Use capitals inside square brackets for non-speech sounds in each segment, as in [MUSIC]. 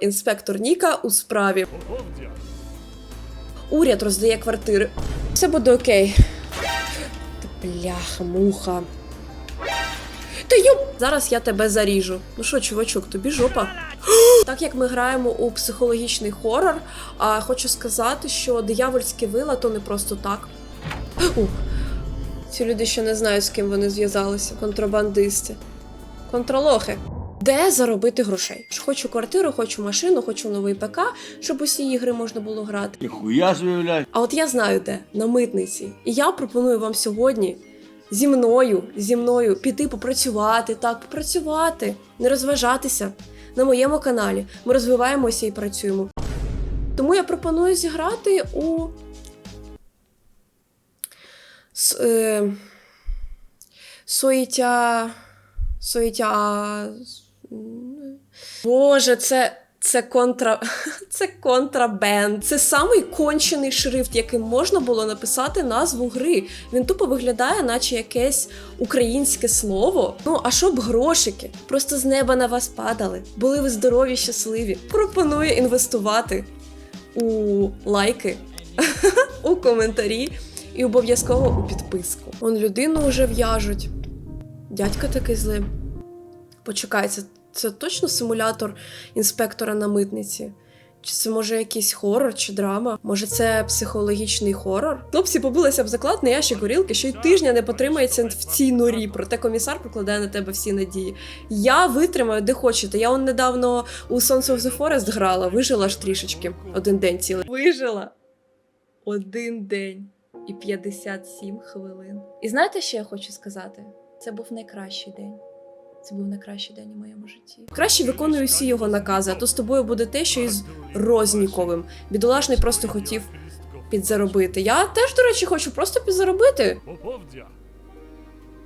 інспектор Ніка у справі. Уряд роздає квартири. Все буде окей. Та бляха, муха. Та йоп! Зараз я тебе заріжу. Ну що, чувачок, тобі жопа. [GASPS] Так як ми граємо у психологічний хорор, а хочу сказати, що диявольське вила то не просто так. Ух. Ці люди ще не знають, з ким вони зв'язалися. Контрабандисти. Контролохи. Де заробити грошей? Хочу квартиру, хочу машину, хочу новий ПК, щоб усі ігри можна було грати. Ніхуя собі. А от я знаю де на митниці. І я пропоную вам сьогодні зі мною, зі мною піти попрацювати, так, попрацювати, не розважатися на моєму каналі. Ми розвиваємося і працюємо. Тому я пропоную зіграти у. С, е... Соїтя. Соїтя. Боже, це. Це контра. [LAUGHS] Це контрабенд. Це самий кончений шрифт, яким можна було написати назву гри. Він тупо виглядає, наче якесь українське слово. Ну, а щоб грошики просто з неба на вас падали, були ви здорові, щасливі. Пропоную інвестувати у лайки, [LAUGHS] у коментарі і обов'язково у підписку. Он людину вже в'яжуть. Дядька такий злий. Почекай, це, точно симулятор інспектора на митниці? Чи це може якийсь хорор чи драма? Може, це психологічний хорор? Хлопці побилися б заклад на ящик горілки, що й тижня не потримається в цій норі. Проте комісар покладає на тебе всі надії. Я витримаю, де хочете. Я он недавно у Sons of the Forest грала, вижила ж трішечки. Один день цілий. Вижила один день і 57 хвилин. І знаєте, що я хочу сказати? Це був найкращий день. Це був найкращий день у моєму житті. Краще виконую всі його накази, а то з тобою буде те, що із Розніковим. Бідолашний просто хотів підзаробити. Я теж, до речі, хочу просто підзаробити.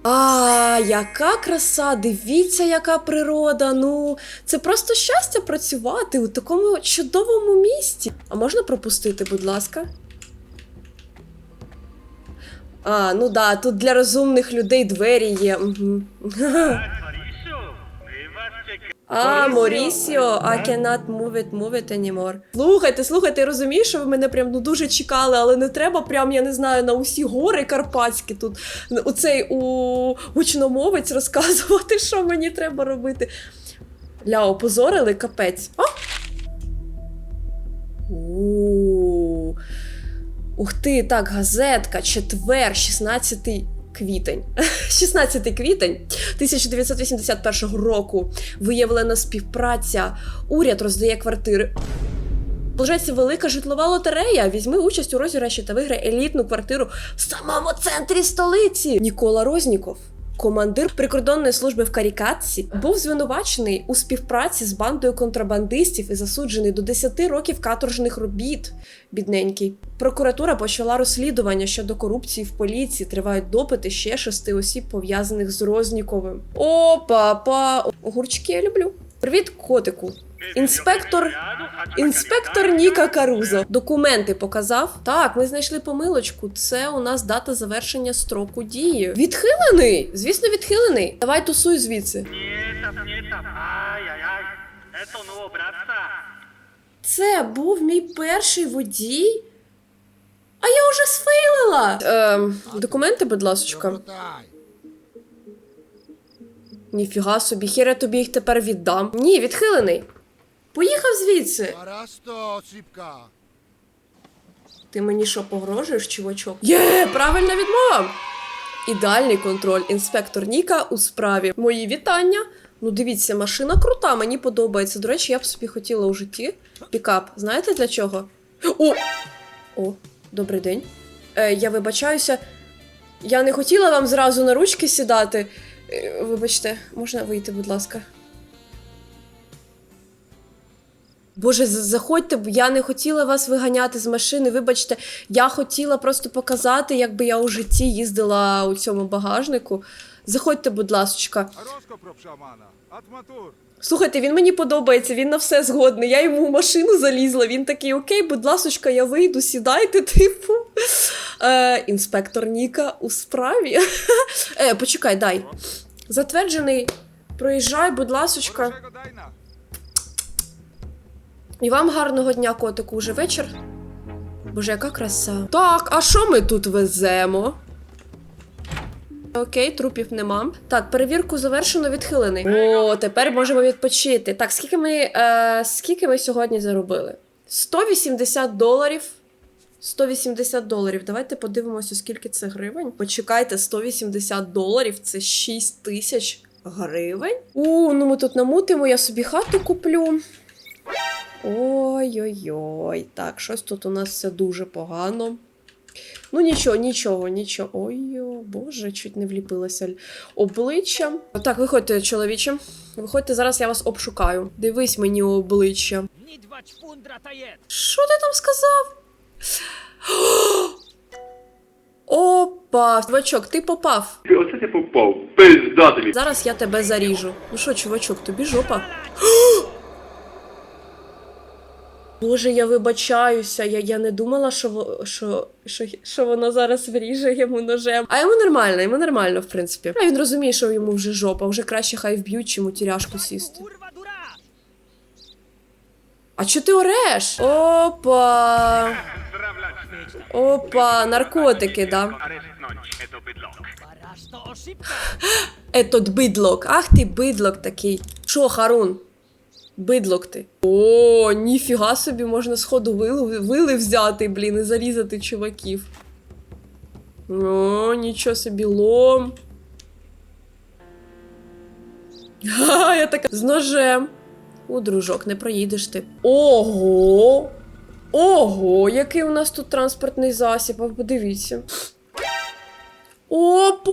А, яка краса! Дивіться, яка природа. Ну, це просто щастя працювати у такому чудовому місті. А можна пропустити, будь ласка? А, ну да, тут для розумних людей двері є. Угу. [LAUGHS] А, Морісіо, I cannot move it, move it anymore. Слухайте, слухайте, я розумію, що ви мене прям ну дуже чекали, але не треба прям, я не знаю, на усі гори карпатські тут оцей у гучномовець розказувати, [LAUGHS] що мені треба робити. Ля, опозорили капець. А? Ух ти, так, газетка, четвер, 16 квітень. [LAUGHS] 16 квітень 1981 року виявлена співпраця. Уряд роздає квартири. Плажається велика житлова лотерея. Візьми участь у розіграші та виграй елітну квартиру в самому центрі столиці. Нікола Розніков. Командир прикордонної служби в Карікатці був звинувачений у співпраці з бандою контрабандистів і засуджений до 10 років каторжних робіт. Бідненький. Прокуратура почала розслідування щодо корупції в поліції. Тривають допити ще шести осіб, пов'язаних з Розніковим. О, папа! Огурчики я люблю. Привіт, котику. Інспектор. Інспектор Ніка Карузо. Документи показав. Так, ми знайшли помилочку. Це у нас дата завершення строку дії. Відхилений? Звісно, відхилений. Давай тусуй звідси. Це був мій перший водій. А я вже сфейлила. Ем, документи, будь ласочка. Ніфіга собі, хіра тобі їх тепер віддам. Ні, відхилений. Поїхав звідси. Парасто, ціпка. Ти мені що погрожуєш, чувачок? Є, правильна відмова. Ідеальний контроль. Інспектор Ніка у справі. Мої вітання. Ну, дивіться, машина крута, мені подобається. До речі, я б собі хотіла у житті. Пікап. Знаєте для чого? О! О, добрий день. Е, я вибачаюся. Я не хотіла вам зразу на ручки сідати. Е, вибачте, можна вийти, будь ласка. Боже, заходьте, я не хотіла вас виганяти з машини. Вибачте, я хотіла просто показати, якби я у житті їздила у цьому багажнику. Заходьте, будь ласочка. Атматур. Слухайте, він мені подобається, він на все згодний. Я йому в машину залізла. Він такий, окей, будь ласочка, я вийду, сідайте, [LAUGHS] типу. Е, інспектор Ніка у справі. [LAUGHS] Е, почекай, дай. Затверджений. Проїжджай, будь ласочка. І вам гарного дня, котику, уже вечір. Боже, яка краса. Так, а що ми тут веземо? Окей, трупів нема. Так, перевірку завершено, відхилений. О, тепер можемо відпочити. Так, скільки ми, е, скільки ми сьогодні заробили? 180 доларів. 180 доларів. Давайте подивимося, скільки це гривень. Почекайте, 180 доларів це 6 тисяч гривень. У, ну ми тут намутимо, я собі хату куплю. Ой-ой-ой. Так, щось тут у нас все дуже погано. Ну, нічого, нічого, нічого. Ой, о, боже, чуть не вліпилося обличчя. Так, виходьте, чоловіче. Виходьте, зараз я вас обшукаю. Дивись мені обличчя. Що ти там сказав? [GASPS] Опа, чувачок, ти попав. Оце ти попав. Пизда тобі. Зараз я тебе заріжу. Ну що, чувачок, тобі жопа. [GASPS] Боже, я вибачаюся. Я, я не думала, що, що, що, що вона зараз вріже йому ножем. А йому нормально, йому нормально, в принципі. А він розуміє, що йому вже жопа, вже краще хай вб'ють, чим у тіряшку сісти. А чо ти ореш? Опа. Опа, наркотики, да. Етот [LAUGHS] бидлок. Ах ти бидлок такий. Що, Харун? Бидлок ти. О, ніфіга собі, можна сходу вили, вили взяти, блін, і зарізати чуваків. О, нічого собі лом. Ха, я така з ножем. У, дружок, не проїдеш ти. Ого! Ого, який у нас тут транспортний засіб, а подивіться. Оп!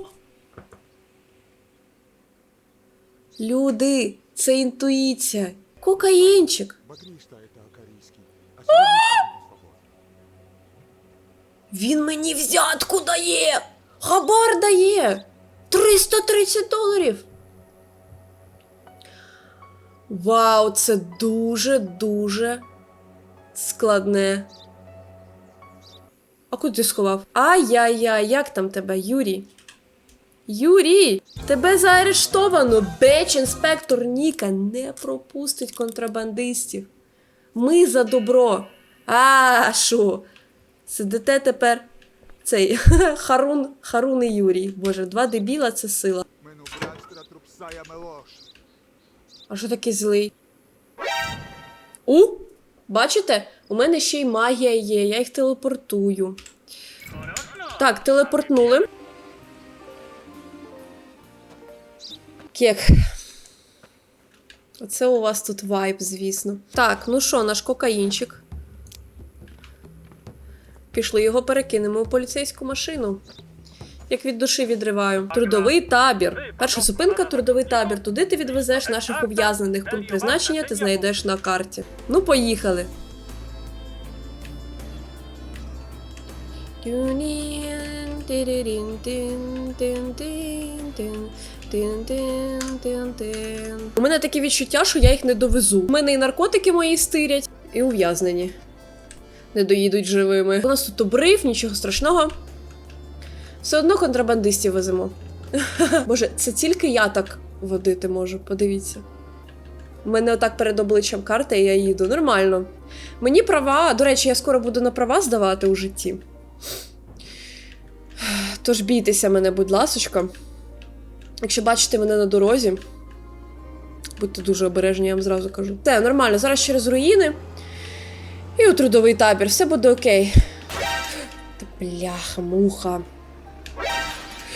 Люди, це інтуїція. Кокаїнчик. Він мені взятку дає! Хабар дає! 330 доларів. Вау, це дуже-дуже складне. А куди ти сховав? Ай-яй-яй, як там тебе, Юрій? Юрій, тебе заарештовано. Беч інспектор Ніка не пропустить контрабандистів. Ми за добро. А, що? Сидите тепер цей [LAUGHS] Харун, Харун і Юрій. Боже, два дебіла це сила. А що такий злий? У? Бачите? У мене ще й магія є, я їх телепортую. Так, телепортнули. Кек. Оце у вас тут вайб, звісно. Так, ну що, наш кокаїнчик. Пішли його перекинемо у поліцейську машину. Як від душі відриваю. Трудовий табір. Перша зупинка трудовий табір. Туди ти відвезеш наших ув'язнених. Пункт призначення ти знайдеш на карті. Ну, поїхали. Тин -тин -тин. У мене таке відчуття, що я їх не довезу. У мене і наркотики мої стирять, і ув'язнені. Не доїдуть живими. У нас тут обрив, нічого страшного. Все одно контрабандистів веземо. [LAUGHS] Боже, це тільки я так водити можу, подивіться. У мене отак перед обличчям карта, і я їду. Нормально. Мені права, до речі, я скоро буду на права здавати у житті. Тож бійтеся мене, будь ласочка. Якщо бачите мене на дорозі, будьте дуже обережні, я вам зразу кажу. Все, нормально, зараз через руїни. І у трудовий табір, все буде окей. Та бляха, муха.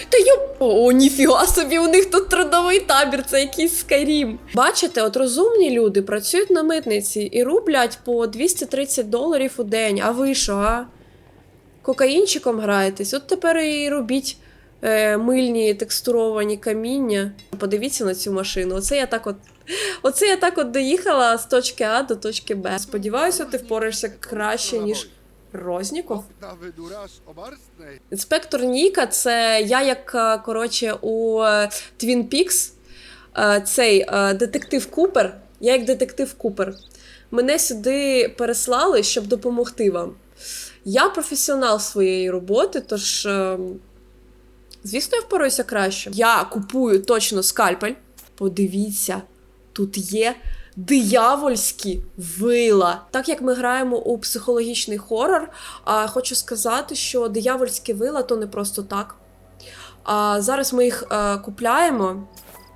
Та йоп... О, ніфіга собі, у них тут трудовий табір, це якийсь скайрім. Бачите, от розумні люди працюють на митниці і рублять по 230 доларів у день. А ви що, а? Кокаїнчиком граєтесь? От тепер і робіть е, мильні текстуровані каміння. Подивіться на цю машину. Оце я так от. Оце я так от доїхала з точки А до точки Б. Сподіваюся, ти впораєшся краще, ніж Розніков. Інспектор Ніка це я, як е, коротше, у е, Twin Peaks, цей детектив Купер. Я як детектив Купер. Мене сюди переслали, щоб допомогти вам. Я професіонал своєї роботи, тож, е, звісно, я впораюся краще. Я купую точно скальпель. Подивіться, тут є диявольські вила. Так як ми граємо у психологічний хорор, а, хочу сказати, що диявольські вила то не просто так. А зараз ми їх е, купляємо.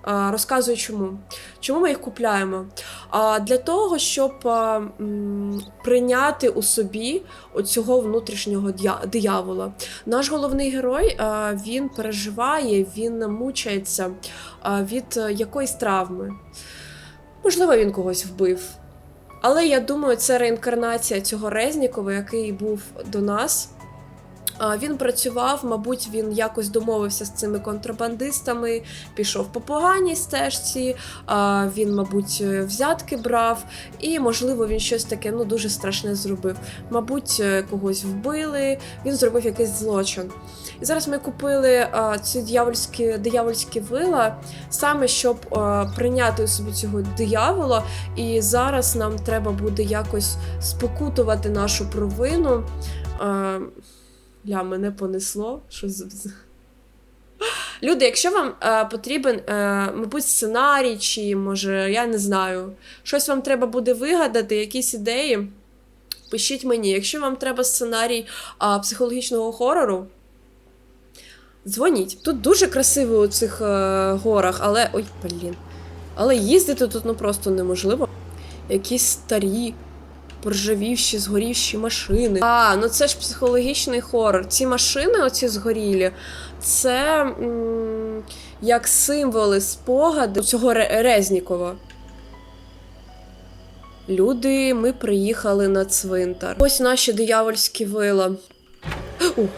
Розказую чому. Чому ми їх купляємо? Для того, щоб прийняти у собі оцього внутрішнього диявола. Наш головний герой він переживає, він мучається від е, якоїсь травми. Можливо, він когось вбив. Але я думаю, це реінкарнація цього Резнікова, який був до нас. Він працював, мабуть, він якось домовився з цими контрабандистами, пішов по поганій стежці. Він, мабуть, е, взятки брав, і, можливо, він щось таке ну дуже страшне зробив. Мабуть, е, когось вбили, він зробив якийсь злочин. І зараз ми купили ці диявольські, диявольські вила, саме щоб прийняти у собі цього диявола. І зараз нам треба буде якось спокутувати нашу провину. Ля, мене понесло. Що з... Люди, якщо вам е, потрібен, е, мабуть, сценарій, чи може, я не знаю, щось вам треба буде вигадати, якісь ідеї, пишіть мені. Якщо вам треба сценарій а, психологічного хорору, дзвоніть. Тут дуже красиво у цих е, горах, але. Ой, блін. Але їздити тут ну просто неможливо. Якісь старі, поржавівші, згорівші машини. А, ну це ж психологічний хорор. Ці машини, оці згорілі, це м, як символи спогаду цього Резнікова. Люди, ми приїхали на цвинтар. Ось наші диявольські вила. Ух.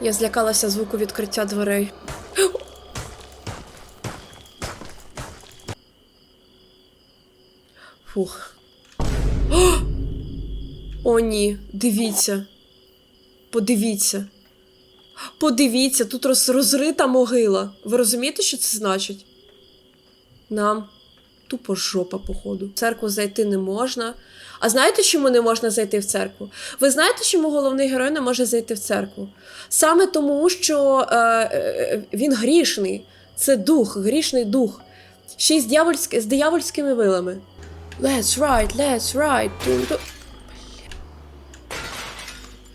Я злякалася звуку відкриття дверей. Фух. [GASPS] О! Ні, дивіться. Подивіться. Подивіться, тут роз, розрита могила. Ви розумієте, що це значить? Нам тупо жопа, походу. В церкву зайти не можна. А знаєте, чому не можна зайти в церкву? Ви знаєте, чому головний герой не може зайти в церкву? Саме тому, що е, е, він грішний. Це дух, грішний дух. Ще й з, з диявольськими вилами. Let's ride, let's ride. Ду- ду-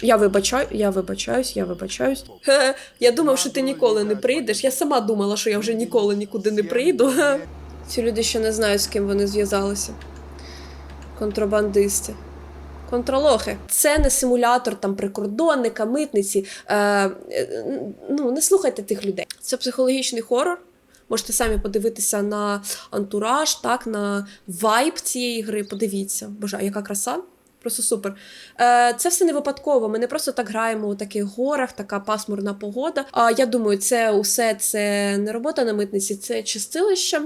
Я вибачаю, я вибачаюсь, я вибачаюсь. Хе, я думав, що ти ніколи не прийдеш. Я сама думала, що я вже ніколи нікуди не прийду. Ці люди ще не знають, з ким вони зв'язалися. Контрабандисти. Контролохи. Це не симулятор там прикордонника, митниці. Е, е, ну, не слухайте тих людей. Це психологічний хорор. Можете самі подивитися на антураж, так, на вайб цієї гри. Подивіться. Боже, а яка краса? Просто супер. Е, це все не випадково. Ми не просто так граємо у таких горах, така пасмурна погода. А я думаю, це усе це не робота на митниці, це чистилище.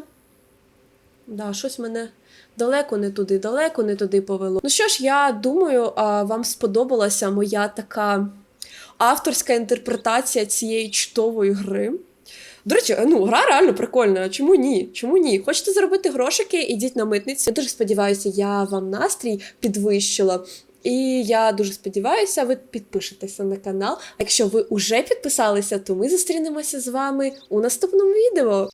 Да, щось мене далеко не туди, далеко не туди повело. Ну що ж, я думаю, вам сподобалася моя така авторська інтерпретація цієї чудової гри. До речі, ну, гра реально прикольна. Чому ні? Чому ні? Хочете заробити грошики, ідіть на митницю. Я дуже сподіваюся, я вам настрій підвищила. І я дуже сподіваюся, ви підпишетеся на канал. Якщо ви вже підписалися, то ми зустрінемося з вами у наступному відео.